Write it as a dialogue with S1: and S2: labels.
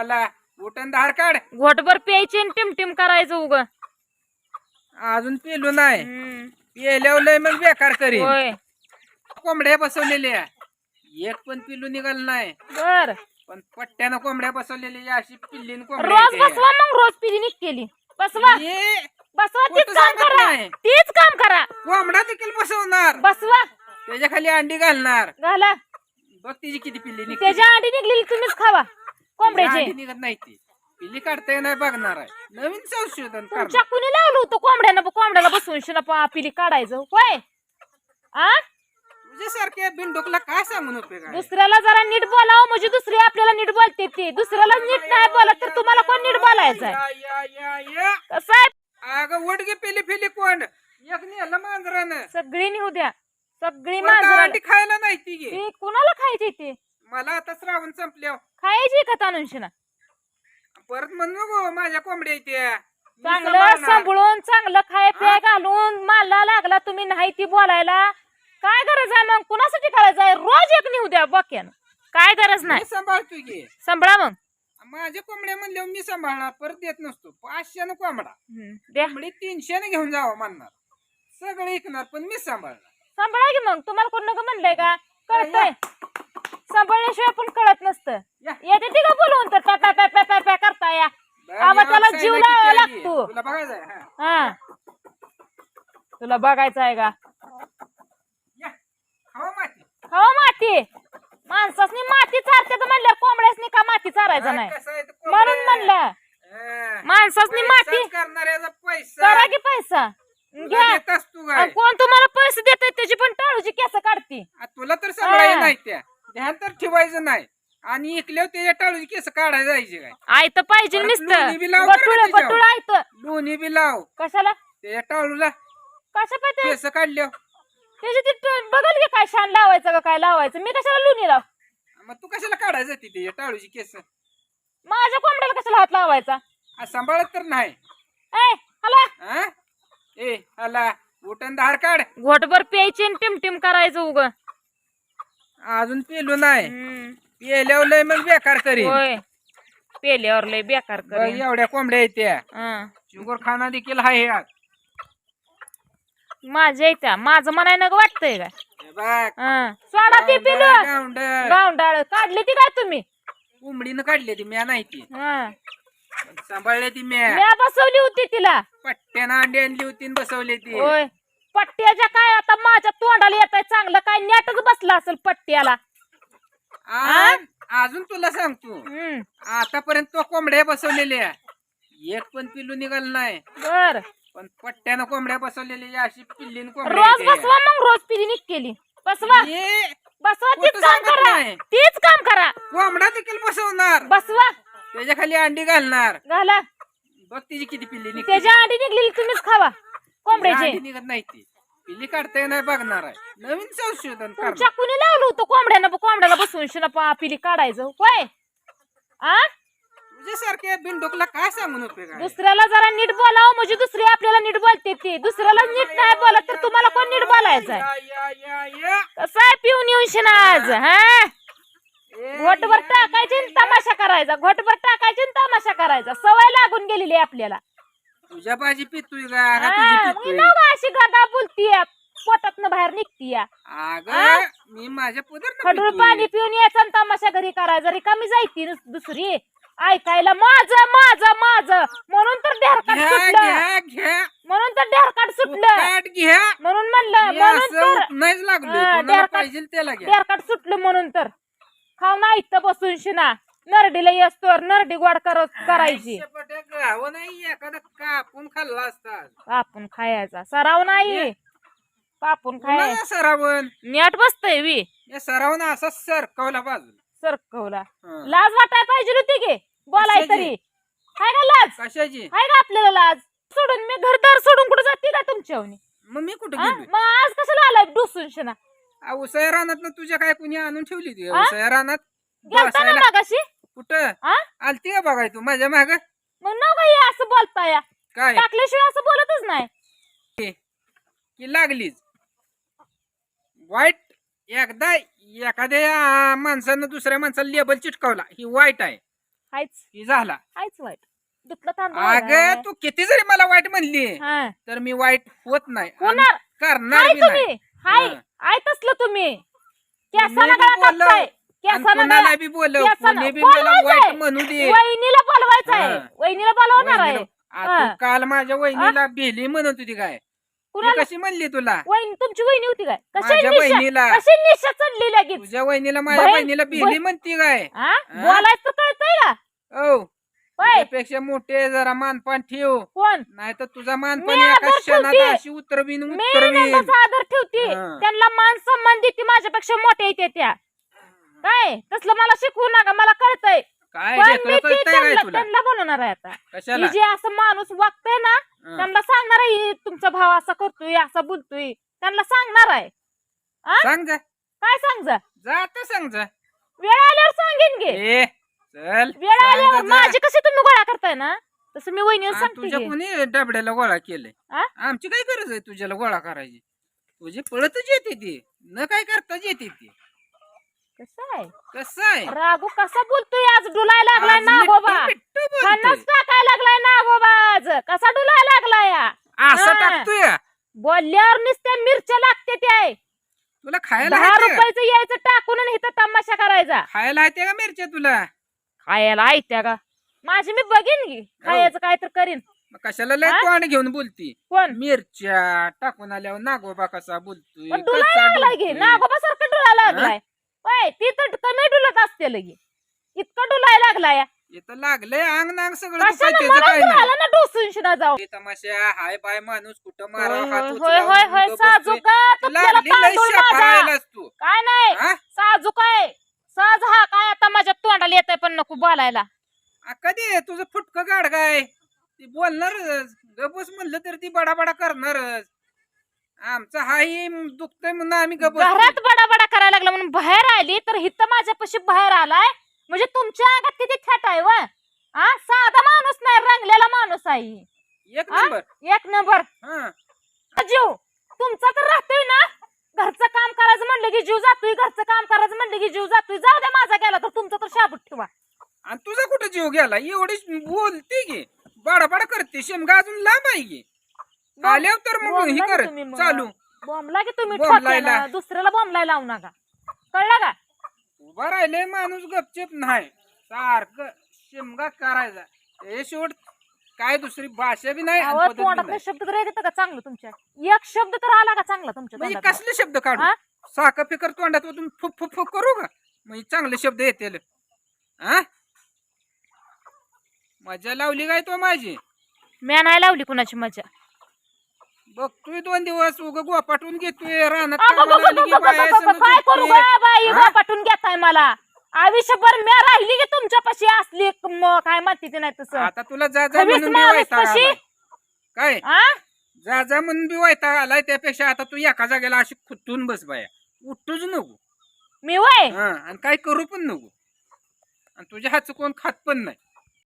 S1: आला. उठण धार काढ.
S2: घोटभर प्यायची आणि टिमटिम करायचं उग.
S1: अजून पिलू नाही. पिल्यावर लय मग बेकार करी
S2: होय.
S1: कोंबड्या बसवलेल्या. एक पण पिलू निघाल नाही.
S2: बर.
S1: पण पट्ट्यानं कोंबड्या बसवलेल्या अशी पिल्लीन
S2: रोज बसवा मग रोज पिली केली. बसवा. बसवा तीच काम
S1: सांगत
S2: करा.
S1: नाही.
S2: तीच काम करा.
S1: कोंबडा देखील बसवणार.
S2: बसवा.
S1: त्याच्याखाली अंडी घालणार.
S2: घाला.
S1: बघ तिची किती पिल्ली निघते.
S2: त्याच्या आधी निघलेली तुम्हीच खावा. कोंबड्याचे?
S1: निघत नाही ती. पिल्ली काढता नाही बघणार आहे. नवीन संशोधन करणार
S2: कुणी लावलं होतं कोंबड्यानं? कोंबड्याला बसवून शिना पिली काढायचं. होय? आ?
S1: तुझ्यासारख्या बिनडोकला काय सांगून उपयोग आहे?
S2: दुसऱ्याला जरा नीट बोलावं म्हणजे दुसरी आपल्याला नीट बोलते ते. दुसऱ्याला नीट नाही बोलत तर तुम्हाला कोण नीट बोलायचं आहे?
S1: या या या या.
S2: कसं आहे?
S1: अगं वडगे पेली फेली कोण? एक नेलं मांजरानं.
S2: सगळी निघू द्या. सगळी माझं
S1: खायला नाही ती. गे.
S2: कुणाला खायची ते?
S1: मला आता श्रावण संपल्या
S2: खायची का तानुंशीना
S1: परत म्हण नको माझ्या कोंबड्या त्या. मी
S2: चांगलं
S1: सांभाळणार.
S2: सांभाळून चांगलं खाय प्याय घालून माला लागला तुम्ही नाही ती बोलायला. काय गरज आहे मग? कुणासाठी करायचं आहे? रोज एक निघू द्या बक्यानं. काय गरज नाही.
S1: मी सांभाळतोय की.
S2: सांभाळा मग.
S1: माझ्या कोंबड्या म्हणल्यावर मी सांभाळणार परत देत नसतो. पाचशेनं कोंबडा.
S2: हम्म, द्या.
S1: कोंबडी तीनशेने घेऊन जावं म्हणणार. सगळं ऐकणार पण मी सांभाळणार.
S2: सांभाळा की मग. तुम्हाला कोण नका म्हणलंय का? कळतंय. सांभाळल्याशिवाय पण कळत नसतं. येते ती का बोलवून तर? पॅ पॅ पॅ पॅ पॅ पॅ करता या. आवा त्याला जीव लावावा
S1: आली?
S2: लागतो.
S1: तुला हा.
S2: हा. तुला बघायचं आहे का?
S1: या. खावा माती.
S2: हो माती. माणसासनी माती चारते म्हणलं कोंबड्यासनी का माती चारायचं नाही?
S1: कसं आहे ते
S2: म्हणून. म्हणलं
S1: हा.
S2: माणसासनी माती
S1: पैसाच करणाऱ्याचा पैसा.
S2: करा की पैसा.
S1: तुला
S2: घ्या.
S1: काय
S2: कोण तुम्हाला पैसे देत त्याची पण टाळूची केस काढती.
S1: आ, तुला तर सांभाळायला
S2: हा.
S1: नाही त्या ध्यान तर ठेवायचं नाही. आणि इकल्यावर त्याच्या टाळूची केस काढायला जायचे काय?
S2: आयत पाहिजे
S1: परत
S2: नुसतं.
S1: लोणी बी लाव बरं
S2: बटुळ
S1: का त्याच्यावर.
S2: बटुळ आयत.
S1: लोणी बी लाव.
S2: कशाला?
S1: त्याच्या टाळूला
S2: कशा पाहिजे?
S1: केस काढल्यावर.
S2: त्याची ती ट- बघल की काय शान लावायचं का काय लावायचं? मी कशाला लुनी लाव?
S1: मग तू कशाला काढायला जाते त्याच्या टाळूची केस?
S2: माझ्या कोंबड्याला कशाला हात लावायचा?
S1: आ, सांभाळत तर नाही.
S2: ए हला.
S1: हा ए आला उठण धार काढ.
S2: घोटभर प्यायची आणि टिमटिम करायचं उग.
S1: अजून पेलू नाही. पेल्यावर लय मग बेकार करी
S2: होय. पेल्यावर लय बेकार कर
S1: एवढ्या कोंबड्या येत्या शुगर खाना देखील आहे यात
S2: माझ्या येत्या माझं म्हणाय नग वाटतंय का
S1: हे बघ.
S2: हं. सोडा ती पिलू.
S1: गावंढळ.
S2: गावंडाळ काढली ती काय तुम्ही?
S1: कोंबडीनं काढली ती म्या नाही ती.
S2: हं.
S1: सांभाळली ती म्या.
S2: म्या बसवली होती तिला.
S1: पट्ट्यानं अंडी आणली होती आणि बसवली ती.
S2: होय. पट्ट्याच्या काय आता माझ्या तोंडाला येत आहे चांगलं काय नेटच बसला असेल पट्ट्याला.
S1: आ- अजून तुला सांगतो.
S2: हम्म.
S1: आतापर्यंत तो कोंबड्या बसवलेल्या एक पण पिल्लू निघाल नाही.
S2: बर.
S1: पण पट्ट्यानं कोंबड्या बसवलेल्या अशी पिल्लीन
S2: रोज बसवा मग रोज पिली केली. बसवा. बसवा तीच काम
S1: सांगत
S2: करा.
S1: नाही.
S2: तीच काम करा.
S1: कोंबडा देखील बसवणार.
S2: बसवा.
S1: त्याच्याखाली अंडी घालणार.
S2: घाला.
S1: बघ तिची किती पिल्ली निघते
S2: त्याच्या आधी निघलेली तुम्हीच खावा. कोंबड्याचे?
S1: निघत नाही ती. काढता नाही बघणार आहे. नवीन संशोधन
S2: तुमच्या
S1: करणार.
S2: कुणी लावलं होतं कोंबड्यानं कोंबड्याला बसवून शिना पिली काढायचं. होय? आ?
S1: तुझ्यासारख्या बिनडोकला काय सांगून उपयोग आहे?
S2: दुसऱ्याला जरा नीट बोलावं म्हणजे दुसरी आपल्याला नीट बोलते ती. दुसऱ्याला नीट नाही बोलत तर तुम्हाला कोण नीट बोलायचं आहे?
S1: या या या या
S2: कसं आहे पिऊन येऊन शिना आज हा?
S1: ए,
S2: घोटभर टाकायचे आणि तमाशा करायचा. घोटभर टाकायचे आणि तमाशा करायचा. सवय लागून गेलेली आहे आपल्याला.
S1: तुझ्या भाजी पितोय का? का
S2: हा,
S1: तुझी
S2: मग
S1: पितोय?
S2: नव का अशी गागा बोलतीय. पोटातनं बाहेर निघतीय.
S1: अगं मी माझ्या पुदर
S2: खडूळ पाणी पिऊन यायचं आणि तमाशा घरी करायचा. रिकामी जायती नुस- दुसरी. ऐकायला माझं माझं माझं. म्हणून तर ढेरकाट
S1: घ्या
S2: सुटलं.
S1: घ्या घ्या.
S2: म्हणून तर ढेरकाट सुटलं.
S1: घ्या.
S2: म्हणून म्हणलं
S1: मी
S2: म्हणून
S1: असं
S2: तर
S1: उठणंच लागलो
S2: हा,
S1: कोणाला
S2: डेरकाट-
S1: पाहिजे त्याला घ्या.
S2: ढेरकाट सुटलं म्हणून तर. खाऊ ना इथं बसून शिना. नरडीला येस्तोर नरडी गोड कर करायची.
S1: नाही एखादा कापून खाल्ला असता.
S2: कापून खायचा. सराव नाही. कापून खाय
S1: सरावण
S2: नेट बसतय वी
S1: या सरावण असा सरकवला बाजूला.
S2: सरकवला. लाज वाटाय पाहिजे होती की? बोलाय? तरी. हाय का लाज?
S1: कशाची?
S2: हाय का आपल्याला लाज? सोडून मी घरदार सोडून कुठे जाते का तुमच्यावनी
S1: मग मी कुठं
S2: मग आज कशाला आलाय डुसून शिना?
S1: उसया रानात तुझ्या काय कुणी आणून ठेवली ती? उसया रानात.
S2: मागाशी?
S1: कुठं? आलती का बघाय तू? माझ्या माग?
S2: मग न काही असं बोलता या
S1: काय?
S2: टाकल्याशिवाय असं बोलतच नाही.
S1: की लागलीच. वाईट एकदा एखाद्या माणसानं दुसऱ्या माणसाला लेबल चिटकावला ही वाईट आहे.
S2: हायच.
S1: झाला.
S2: हायच वाईट. दुखलं तांदूळ
S1: अग
S2: आहे.
S1: तू किती जरी मला वाईट म्हणली
S2: हा.
S1: तर मी वाईट होत नाही. आणि
S2: होणार.
S1: करणार
S2: हाय
S1: बी नाही.
S2: तुम्ही हाय.
S1: हा.
S2: हाय तसलं तुम्ही.
S1: मी
S2: केसाला
S1: बी
S2: गळा
S1: बोललो.
S2: कापताय
S1: आणि कुणाला बी बोलव
S2: केसाला-
S1: कोणी बी मला
S2: बोलवायचंय.
S1: वाईट म्हणू दे.
S2: वहिनीला बोलवायचं आहे
S1: हा.
S2: वहिनीला बोलवणार आहे.
S1: वहिनीला- आ, तू
S2: हा.
S1: काल माझ्या वहिनीला भेली म्हणत होती काय?
S2: कुणाला?
S1: कशी म्हणली तुला?
S2: वहिनी तुमची वहिनी होती काय? कशी
S1: माझ्या
S2: निशा
S1: बहिणीला.
S2: कशी निशा चढली लगेच?
S1: तुझ्या वहिनीला माझ्या
S2: बहीण-
S1: बहिणीला भेली
S2: बहीण-
S1: म्हणती काय?
S2: हा बोलायचं तर कळतंय का
S1: ओ
S2: होय.
S1: तुझ्यापेक्षा मोठे जरा मानपान ठेव.
S2: कोण?
S1: नाही तर तुझा मानपान
S2: मी
S1: एका
S2: आदर
S1: क्षणात
S2: ठेवते.
S1: अशी उतरवीन
S2: मी
S1: उतरवीन.
S2: नंदाचा आदर ठेवते.
S1: हा.
S2: त्यांना मान सन्मान देते माझ्यापेक्षा मोठ्या येते त्या. काय? तसलं मला शिकवू नका मला कळतंय.
S1: काय
S2: पण
S1: ढेकळं
S2: मी ती
S1: कळतंय काय
S2: त्यांना
S1: तुला?
S2: त्यांना आहे आता.
S1: कशाला?
S2: ही जे असं माणूस वागतोय ना
S1: हा.
S2: त्यांना सांगणार आहे ही तुमचा भाव असा करतोय असा बोलतोय. त्यांना सांगणार आहे.
S1: सांग जा.
S2: काय सांग जा?
S1: जा आता सांग जा.
S2: वेळ आल्यावर सांगेन गे
S1: ए चल.
S2: वेळ
S1: सांग
S2: आल्यावर
S1: जा.
S2: माझे कसे तुम्ही गोळा करताय ना? तसं मी वहिनीला
S1: आ,
S2: सांगते
S1: तुझ्या
S2: की.
S1: कोणी डबड्याला गोळा केलंय?
S2: आ?
S1: आमची काय गरज आहे तुझ्याला गोळा करायची? तुझी पळतच येते ती. न काय करताच येते ती?
S2: कसं आहे
S1: कसं आहे
S2: रागू कसा बोलतोय आज? डुलाय लागलाय
S1: आज
S2: नागोबा
S1: मिट्टू मिट्टू बोलतोय.
S2: फणस टाकाय लागलाय नागोबा आज. कसा डुलाय लागलाय?
S1: असं
S2: हा.
S1: टाकतोय?
S2: बोलल्यावर नुसत्या मिरच्या लागते ते.
S1: तुला खायला
S2: दहा
S1: का?
S2: रुपयाचं यायचं टाकून आणि इथं तमाशा करायचा.
S1: खायला आहे का मिरच्या तुला?
S2: खायला ऐकत्या का? माझी मी बघीन की खायचं काय तर करीन.
S1: मग कशाला लय? तोंड घेऊन बोलती?
S2: कोण?
S1: मिरच्या टाकून आल्यावर नागोबा कसा बोलतोय?
S2: पण डुलाय
S1: कसा
S2: लागलाय की
S1: बोलतोय.
S2: नागोबा सारखं डुलाय लागलाय होय ती तर कमी डुलत असते लगी. इतकं डुलाय लागलाय.
S1: इथं लागलंय अंग नांग सगळं दुखाय
S2: कशाला
S1: त्याचं
S2: मला
S1: काय नाही.
S2: झालं ना डोसून शिना जाऊ
S1: हे तमाशा हाय बाय माणूस कुठं मारा
S2: होय
S1: हात
S2: होय
S1: उचलावून
S2: होय होय
S1: मुंग बसतोय.
S2: साजूका
S1: तू
S2: तुझ्याला
S1: लागली लय
S2: तांदूळ माझा.
S1: शेपारायलाच तू.
S2: काय नाही
S1: हा?
S2: साजूक आहे. साज हा काय आता माझ्या तोंडाला येत पण नको बोलायला.
S1: आ, कधी आहे तुझं फुटकं गाड काय ती बोलणारच. गबस म्हणलं तर ती बडा बडा करणारच. आमचा हाही दुखतंय म्हणून आम्ही
S2: घरात बडा बडा करायला लागला म्हणून बाहेर आली तर हिथं माझ्यापाशी बाहेर आलाय. म्हणजे तुमच्या अंगात किती थेट आहे व? हा साधा माणूस नाही रंगलेला माणूस आहे
S1: एक
S2: आ?
S1: नंबर.
S2: एक नंबर.
S1: हा.
S2: जीव तुमचा तर राहतोय ना? घरचं काम करायचं म्हणलं की जीव जातोय घरचं काम करायचं म्हणलं की जीव जातोय. जाऊ द्या माझा गेला तर तुमचा तर शाबूत ठेवा.
S1: आणि तुझा कुठं जीव गेला? एवढी बोलते की. बाडा बाडा करते शेमगा अजून लांब आहे की. आल्यावर तर मग ही कर
S2: तुम्ही.
S1: चालू.
S2: बॉम्बला की तुम्ही. ठोक्यानं दुसऱ्याला बॉम्बला लावू नका. कळलं का?
S1: उभा राहिले माणूस गपचेप नाही. सारखं शेमगा करायचा. हे शेवट काय दुसरी भाषा बी नाही आणि
S2: अहो
S1: पद्धत बी
S2: तोंडातले
S1: नाही.
S2: शब्द तर येतात का? चांगलं तुमच्या. एक शब्द तर आला का चांगला तुमच्या
S1: म्हणजे? कसले शब्द काढू?
S2: हा?
S1: साखर फिकर तोंडात ओतून फुक फुक फुक करू का? म्हणजे चांगले शब्द येतील. हा? मजा लावली काय तो माझी?
S2: म्या नाही लावली कुणाची मजा.
S1: बघतोय दोन दिवस उग गोपाटून घेतोय रानात कामाला आली की बाया
S2: काय करू
S1: झोपते.
S2: बाई
S1: हा?
S2: पाठवून घेताय मला आयुष्यभर म्या राहिली की तुमच्यापाशी असली एक म- काय म्हणते ते नाही तसं
S1: आता तुला जा जा
S2: खवीस
S1: म्हणून बी
S2: माणूस
S1: वैताग
S2: कशी?
S1: आलाय. काय
S2: आ?
S1: जा जा म्हणून बी वैताग आलाय त्यापेक्षा आता तू एका जागेला अशी खुटून बस बाया उठूच नको
S2: मी वय
S1: हा आणि काय करू पण नको आणि तुझ्या हातचं कोण खात पण नाही